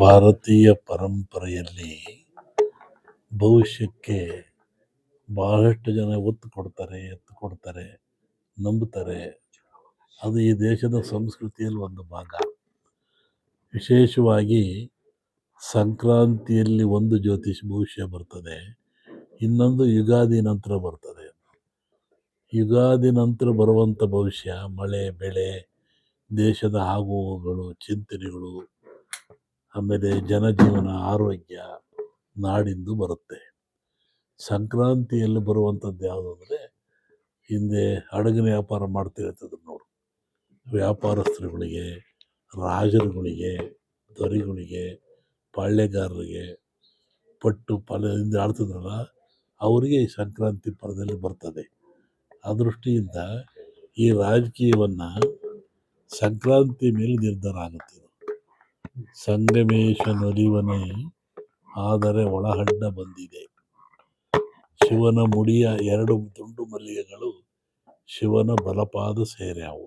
ಭಾರತೀಯ ಪರಂಪರೆಯಲ್ಲಿ ಭವಿಷ್ಯಕ್ಕೆ ಬಹಳಷ್ಟು ಜನ ಒತ್ತು ಕೊಡ್ತಾರೆ, ಎತ್ತು ಕೊಡ್ತಾರೆ, ನಂಬುತ್ತಾರೆ. ಅದು ಈ ದೇಶದ ಸಂಸ್ಕೃತಿಯಲ್ಲಿ ಒಂದು ಭಾಗ. ವಿಶೇಷವಾಗಿ ಸಂಕ್ರಾಂತಿಯಲ್ಲಿ ಒಂದು ಜ್ಯೋತಿಷ್ ಭವಿಷ್ಯ ಬರ್ತದೆ, ಇನ್ನೊಂದು ಯುಗಾದಿ ನಂತರ ಬರ್ತದೆ. ಯುಗಾದಿ ನಂತರ ಬರುವಂಥ ಭವಿಷ್ಯ, ಮಳೆ, ಬೆಳೆ, ದೇಶದ ಆಗುಹೋಗುಗಳು ಚಿಂತನೆಗಳು ಆಮೇಲೆ ಜನಜೀವನ, ಆರೋಗ್ಯ ನಾಡಿಂದು ಬರುತ್ತೆ. ಸಂಕ್ರಾಂತಿಯಲ್ಲಿ ಬರುವಂಥದ್ದು ಯಾವುದು ಅಂದರೆ, ಹಿಂದೆ ಹಡಗಿನ ವ್ಯಾಪಾರ ಮಾಡ್ತಿರ್ತಿದ್ರು ನೋಡು. ವ್ಯಾಪಾರಸ್ಥರುಗಳಿಗೆ, ರಾಜರುಗಳಿಗೆ, ದೊರೆಗಳಿಗೆ, ಪಾಳ್ಯಗಾರರಿಗೆ, ಪಟ್ಟು ಪಾಳ್ಯದಿಂದ ಆಡ್ತಿದ್ರಲ್ಲ, ಅವರಿಗೆ ಈ ಸಂಕ್ರಾಂತಿ ಪರದಲ್ಲಿ ಬರ್ತದೆ. ಆ ದೃಷ್ಟಿಯಿಂದ ಈ ರಾಜಕೀಯವನ್ನು ಸಂಕ್ರಾಂತಿ ಮೇಲೆ ನಿರ್ಧಾರ ಆಗುತ್ತೆ. ಸಂಗಮೇಶ ನಲಿವನೆ ಆದರೆ ಒಳಹಡ್ಡ ಬಂದಿದೆ. ಶಿವನ ಮುಡಿಯ ಎರಡು ತುಂಡು ಮಲ್ಲಿಗೆಗಳು ಶಿವನ ಬಲಪಾದ ಸೇರ್ಯಾವು.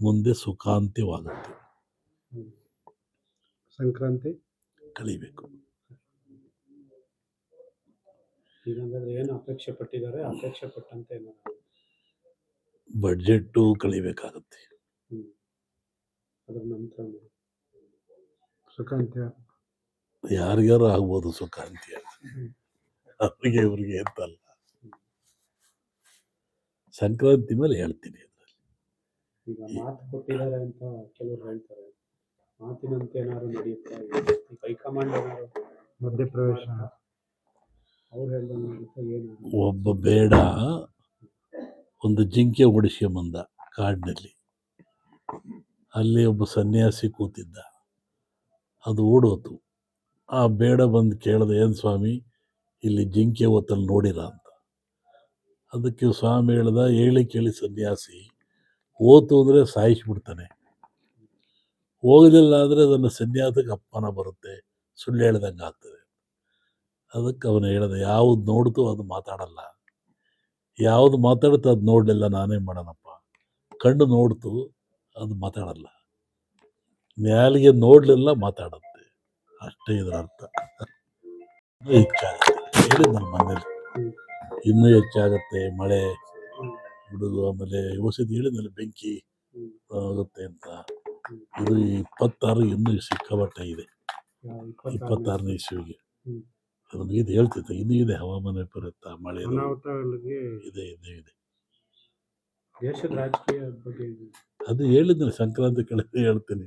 ಮುಂದೆ ಸುಖಾಂತ್ಯವಾಗುತ್ತೆ. ಸಂಕ್ರಾಂತಿ? ಕಲಿಬೇಕು. ಏನು ಅಪೇಕ್ಷೆ ಪಟ್ಟಿದ್ದಾರೆ? ಅಪೇಕ್ಷೆ ಪಟ್ಟಂತೆ ಬಡ್ಜೆಟ್ಟು ಕಳಿಬೇಕಾಗುತ್ತೆ ಅದ್ರ ನಂತರ. ಸುಖಾಂತ್ಯ. ಯಾರಿಗಾರು ಆಗ್ಬೋದು ಸುಖಾಂತ್ಯ. ಅವ್ರಿಗೆ ಇವ್ರಿಗೆ ಅಂತಲ್ಲ ಸಂಕ್ರಾಂತಿ ಮೇಲೆ ಹೇಳ್ತೀನಿ ಈಗ ಮಾತು ಕೊಟ್ಟಿದ್ದಾರೆ ಅಂತ ಕೆಲವರು ಹೇಳ್ತಾರೆ. ಮಾತಿನಂತೆ ಏನಾದ್ರು ನಡೆಯುತ್ತಾ? ಹೈಕಮಾಂಡ್ ಏನಾದ್ರು ಮಧ್ಯಪ್ರವೇಶ. ಅವ್ರು ಹೇಳ್ದಂಗೆ ಏನು ಒಬ್ಬ ಬೇಡ. ಒಂದು ಜಿಂಕೆ ಓಡಿಸ್ಕೊಂಬಂದ ಕಾಡಿನಲ್ಲಿ. ಅಲ್ಲಿ ಒಬ್ಬ ಸನ್ಯಾಸಿ ಕೂತಿದ್ದ. ಅದು ಓಡೋತು. ಆ ಬೇಡ ಬಂದು ಕೇಳಿದೆ, ಏನು ಸ್ವಾಮಿ, ಇಲ್ಲಿ ಜಿಂಕೆ ಹೊತ್ತಲ್ಲಿ ನೋಡಿರ? ಅಂತ. ಅದಕ್ಕೆ ಸ್ವಾಮಿ ಹೇಳ್ದ, ಹೇಳಿ ಕೇಳಿ ಸನ್ಯಾಸಿ ಓತು ಅಂದರೆ ಸಾಯಿಸಿಬಿಡ್ತಾನೆ. ಹೋಗಲಿಲ್ಲ ಅಂದರೆ ಅದನ್ನು ಸನ್ಯಾಸಕ್ಕೆ ಅಪ್ಪನ ಬರುತ್ತೆ, ಸುಳ್ಳು ಹೇಳ್ದಂಗೆ ಆಗ್ತದೆ. ಅದಕ್ಕೆ ಅವನು ಹೇಳ್ದೆ, ಯಾವ್ದು ನೋಡ್ತು ಅದು ಮಾತಾಡಲ್ಲ. ಯಾವುದು ಮಾತಾಡುತ್ತೋ ಅದು ನೋಡಲಿಲ್ಲ ನಾನೇ ಮಾಡೋಣಪ್ಪ. ಕಣ್ಣು ನೋಡ್ತು, ಅದು ಮಾತಾಡಲ್ಲ. ನ್ಯಾಲಿಗೆ ನೋಡ್ಲಿಲ್ಲ ಮಾತಾಡುತ್ತೆ. ಅಷ್ಟೇ ಇದರ ಅರ್ಥ. ಹೆಚ್ಚಾಗುತ್ತೆ. ಹೇಳಿದ್ ನನ್ನ ಮನೇಲಿ. ಇನ್ನೂ ಹೆಚ್ಚಾಗುತ್ತೆ. ಮಳೆ ಬಿಡುಗು ಆಮೇಲೆ ಔಷಧಿ ಹೇಳಿದ್ನಲ್ಲ ಬೆಂಕಿ ಆಗುತ್ತೆ ಅಂತ. ಇದು ಇಪ್ಪತ್ತಾರು ಇನ್ನೂ ಸಿಕ್ಕಾಪಟ್ಟೆ ಇದೆ. ಇಪ್ಪತ್ತಾರನೇ ಇಸುವಿಗೆ. ಅದನ್ನ ಅದು ಇದು ಹೇಳ್ತಿತ್ತು. ಇನ್ನೂ ಇದೆ ಹವಾಮಾನ ವಿಪರೀತ ಮಳೆ. ಇದೆ ಇದೆ ಇದೆ. ದೇಶದ ರಾಜಕೀಯ ಬಗ್ಗೆ ಅದು ಹೇಳಿದ್ರೆ ಸಂಕ್ರಾಂತಿ ಕಳೆದ ಹೇಳ್ತೀನಿ.